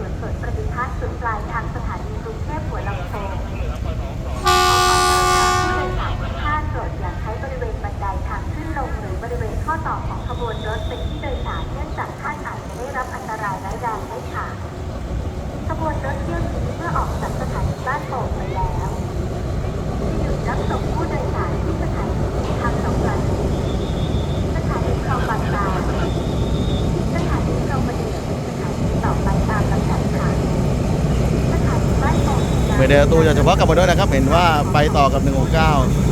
สวนสวนปฏิพัฒสุดปลายทางสถานีกรุงเทพหัวลำโพงผู้โดยสารทุานรดอย่าใช้บริเวณบันไดทางขึ้นลงหรือบริเวณข้อต่อของขบวนรถเป็นที่โดยสารเนื่องจากท่านอาจจะได้รับอันตรายร้ายแรงได้ค่ะขบวนรถเที่ยว เมเดลตู้จะเฉพาะกับโมด้วยนะครับ เห็นว่าไปต่อกับ 169